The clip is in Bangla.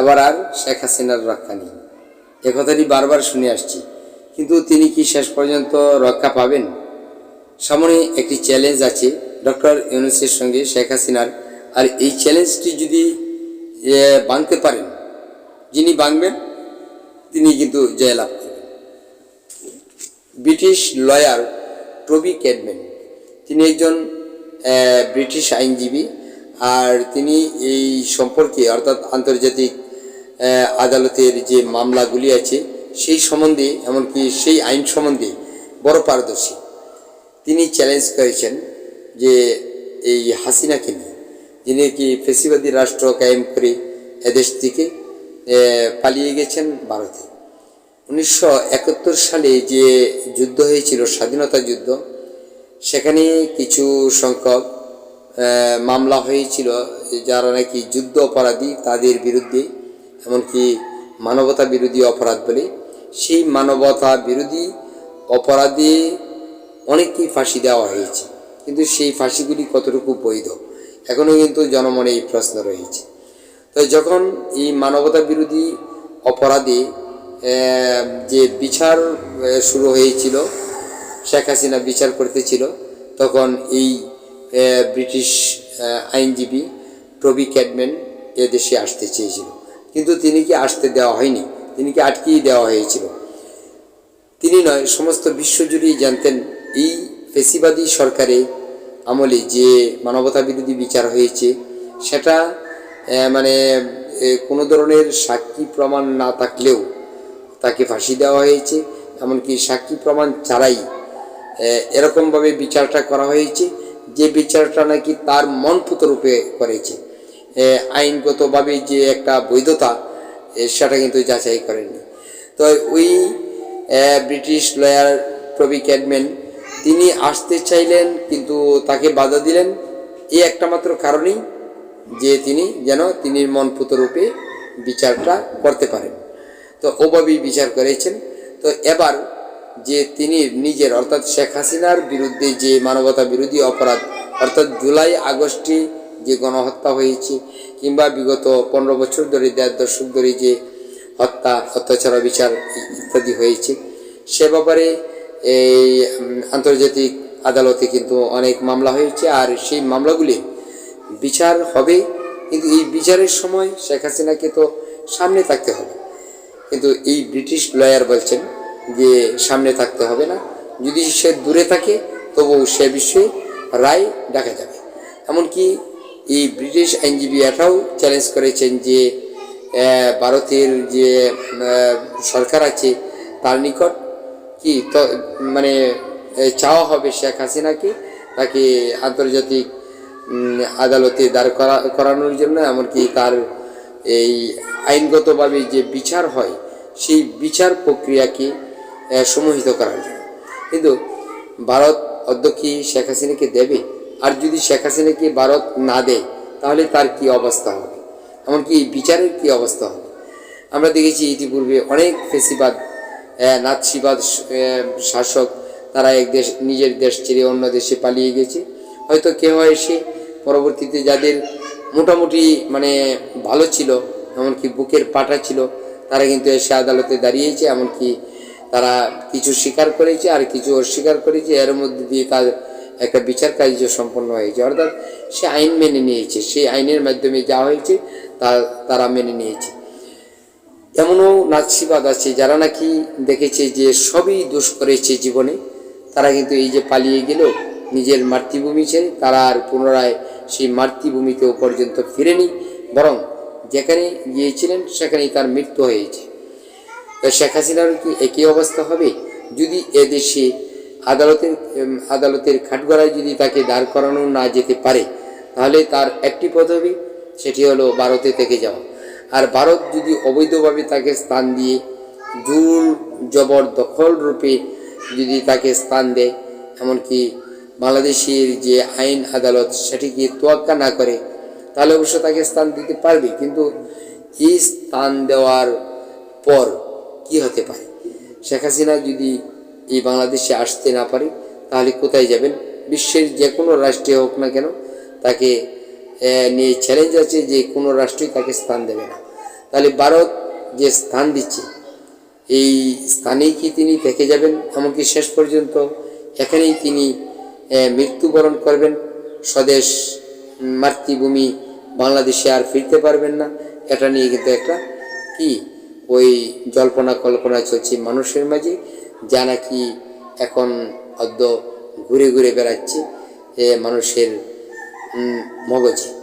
আবার আর শেখ হাসিনার রক্ষা নেই। এ বারবার শুনে আসছি। কিন্তু তিনি কি শেষ পর্যন্ত রক্ষা পাবেন? সামনে একটি চ্যালেঞ্জ আছে ডক্টর ইউনুসের সঙ্গে শেখ হাসিনার। আর এই চ্যালেঞ্জটি যদি ভাঙতে পারেন, যিনি ভাঙবেন, তিনি কিন্তু জয়লাভ করবেন। British lawyer Toby Cadman. তিনি একজন ব্রিটিশ আইনজীবী। আর তিনি এই সম্পর্কে, অর্থাৎ আন্তর্জাতিক আদালতের যে মামলাগুলি আছে, সেই সম্বন্ধে, এমনকি সেই আইন সম্বন্ধে বড় পারদর্শী। তিনি চ্যালেঞ্জ করেছেন যে এই হাসিনাকে নিয়ে, যিনি কি ফেসিবাদী রাষ্ট্র কায়েম করে এদেশ থেকে পালিয়ে গেছেন ভারতে। উনিশশো একাত্তর সালে যে যুদ্ধ হয়েছিল, স্বাধীনতা যুদ্ধ, সেখানে কিছু সংখ্যক মামলা হয়েছিল, যারা নাকি যুদ্ধ অপরাধী, তাদের বিরুদ্ধে এমনকি মানবতা বিরোধী অপরাধ বলে, সেই মানবতা বিরোধী অপরাধে অনেককেই ফাঁসি দেওয়া হয়েছে। কিন্তু সেই ফাঁসিগুলি কতটুকু বৈধ? এখনও কিন্তু জনমনে এই প্রশ্ন রয়েছে। তো যখন এই মানবতা বিরোধী অপরাধে যে বিচার শুরু হয়েছিল, শেখ হাসিনা বিচার করতেছিল তখন এই ব্রিটিশ আইনজীবী টবি ক্যাডম্যান এ দেশে আসতে চেয়েছিল। কিন্তু তিনি কি আসতে দেওয়া হয়নি? তিনি কি আটকিয়ে দেওয়া হয়েছিল? তিনি নয়, সমস্ত বিশ্বজুড়েই জানতেন এই ফেসিবাদী সরকারে আমলে যে মানবতা বিরোধী বিচার হয়েছে, সেটা মানে কোনো ধরনের সাক্ষী প্রমাণ না থাকলেও তাকে ফাঁসি দেওয়া হয়েছে, এমনকি সাক্ষী প্রমাণ ছাড়াই এরকমভাবে বিচারটা করা হয়েছে, যে বিচারটা নাকি তার মনপুত রূপে করেছে। আইনগতভাবে যে একটা বৈধতা সেটা কিন্তু যাচাই করেননি তো ওই ব্রিটিশ লয়ার টবি ক্যাডম্যান, তিনি আসতে চাইলেন কিন্তু তাকে বাধা দিলেন। এই একটা মাত্র কারণেই যে তিনি যেন তিনি মনপুত রূপে বিচারটা করতে পারেন। তো ওভাবেই বিচার করেছেন। তো এবার যে তিনি নিজের, অর্থাৎ শেখ হাসিনার বিরুদ্ধে যে মানবতা বিরোধী অপরাধ, অর্থাৎ জুলাই আগস্টে যে গণহত্যা হয়েছে, কিংবা বিগত পনেরো বছর ধরে, দেড় দশক ধরে যে হত্যা, অত্যাচার বিচার ইত্যাদি হয়েছে, সে ব্যাপারে এই আন্তর্জাতিক আদালতে কিন্তু অনেক মামলা হয়েছে, আর সেই মামলাগুলি বিচার হবে, কিন্তু এই বিচারের সময় শেখ হাসিনাকে তো সামনে থাকতে হবে। কিন্তু এই ব্রিটিশ লয়ার বলছেন যে সামনে থাকতে হবে না, যদি সে দূরে থাকে, তবুও সে বিষয়ে রায় ডাকা যাবে। এমনকি এই ব্রিটিশ আইনজীবী এটাও চ্যালেঞ্জ করেছেন যে ভারতের যে সরকার আছে, তার নিকট কি মানে চাওয়া হবে শেখ হাসিনাকে তাকে আন্তর্জাতিক আদালতে দাঁড় করা, করানোর জন্য, এমনকি তার এই আইনগতভাবে যে বিচার হয়, সেই বিচার প্রক্রিয়াকে সমোহিত করার জন্য। কিন্তু ভারত অধ্যক্ষী শেখ হাসিনাকে দেবে? আর যদি শেখ হাসিনাকে ভারত না দেয়, তাহলে তার কি অবস্থা হবে? এমনকি বিচারের কি অবস্থা হবে? আমরা দেখেছি ইতিপূর্বে অনেক ফেসিবাদ নাৎসিবাদ শাসক, তারা এক দেশ, নিজের দেশ ছেড়ে অন্য দেশে পালিয়ে গেছে। হয়তো কেউ এসে পরবর্তীতে যাদের মোটামুটি মানে ভালো ছিল, এমনকি বুকের পাটা ছিল, তারা কিন্তু এসে আদালতে দাঁড়িয়েছে। এমনকি তারা কিছু স্বীকার করেছে আর কিছু অস্বীকার করেছে। এর মধ্যে দিয়ে তার একটা বিচার কার্য সম্পন্ন হয়েছে। অর্থাৎ সে আইন মেনে নিয়েছে। সেই আইনের মাধ্যমে যা হয়েছে, তা তারা মেনে নিয়েছে। এমনও নাৎসিবাদ আছে। যারা নাকি দেখেছে যে সবই দোষ করেছে জীবনে, তারা কিন্তু এই যে পালিয়ে গেল, নিজের মাতৃভূমি ছেড়ে তারা আর পুনরায় সেই মাতৃভূমিতেও পর্যন্ত ফিরেনি। বরং যেখানে গিয়েছিলেন, সেখানেই তার মৃত্যু হয়েছে। তো শেখ হাসিনার কি একই অবস্থা হবে? যদি এদেশে আদালতের আদালতের খাটগড়ায় যদি তাকে দাঁড় করানো না যেতে পারে, তাহলে তার একটি পদবি, সেটি হলো ভারতে থেকে যাওয়া। আর ভারত যদি অবৈধভাবে তাকে স্থান দিয়ে জোর জবর দখল রূপে যদি তাকে স্থান দেয়, এমনকি বাংলাদেশের যে আইন আদালত সেটিকে তোয়াক্কা না করে, তাহলে অবশ্য তাকে স্থান দিতে পারবে। কিন্তু এই স্থান দেওয়ার পর কি হতে পারে? শেখ হাসিনা যদি এই বাংলাদেশে আসতে না পারে, তাহলে কোথায় যাবেন? বিশ্বের যে কোনো রাষ্ট্রে হোক না কেন তাকে নিয়ে চ্যালেঞ্জ আছে যে কোনো রাষ্ট্রই তাকে স্থান দেবে না। তাহলে ভারত যে স্থান দিচ্ছে, এই স্থানেই কি তিনি থেকে যাবেন? এমনকি শেষ পর্যন্ত এখানেই তিনি মৃত্যুবরণ করবেন। স্বদেশ মাতৃভূমি বাংলাদেশে আর ফিরতে পারবেন না। এটা নিয়ে কিন্তু একটা কি, ওই জল্পনা কল্পনা চলছে মানুষের মাঝে। যা নাকি এখন অদ্য ঘুরে ঘুরে বেড়াচ্ছে এ মানুষের মগজে।